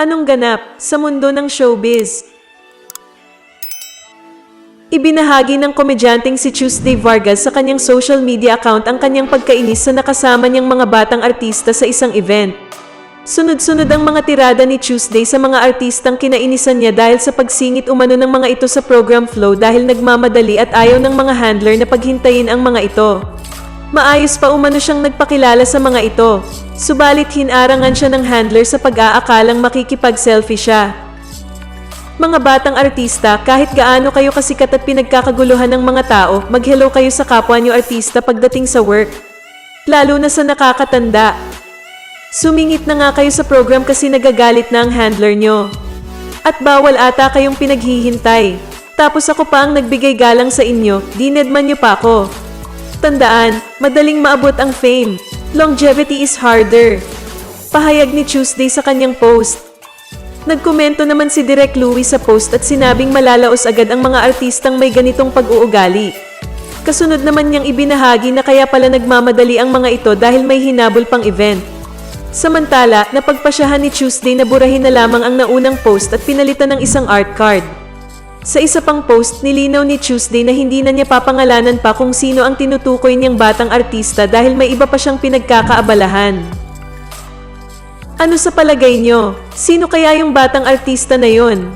Anong ganap sa mundo ng showbiz? Ibinahagi ng komedyanteng si Tuesday Vargas sa kanyang social media account ang kanyang pagkainis sa nakasama niyang mga batang artista sa isang event. Sunod-sunod ang mga tirada ni Tuesday sa mga artistang kinainisan niya dahil sa pagsingit umano ng mga ito sa program flow dahil nagmamadali at ayaw ng mga handler na paghintayin ang mga ito. Maayos pa umano siyang nagpakilala sa mga ito. Subalit hinarangan siya ng handler sa pag-aakalang makikipag-selfie siya. Mga batang artista, kahit gaano kayo kasikat at pinagkakaguluhan ng mga tao, mag-hello kayo sa kapwa niyo artista pagdating sa work. Lalo na sa nakakatanda. Sumingit na nga kayo sa program kasi nagagalit na ang handler nyo. At bawal ata kayong pinaghihintay. Tapos ako pa ang nagbigay galang sa inyo, dinedman nyo pa ako. Tandaan, madaling maabot ang fame. Longevity is harder. Pahayag ni Tuesday sa kanyang post. Nagkomento naman si Direk Louie sa post at sinabing malalaos agad ang mga artistang may ganitong pag-uugali. Kasunod naman niyang ibinahagi na kaya pala nagmamadali ang mga ito dahil may hinabol pang event. Samantala, napagpasyahan ni Tuesday na burahin na lamang ang naunang post at pinalitan ng isang art card. Sa isa pang post, nilinaw ni Tuesday na hindi na niya papangalanan pa kung sino ang tinutukoy niyang batang artista dahil may iba pa siyang pinagkakaabalahan. Ano sa palagay niyo? Sino kaya yung batang artista na yon?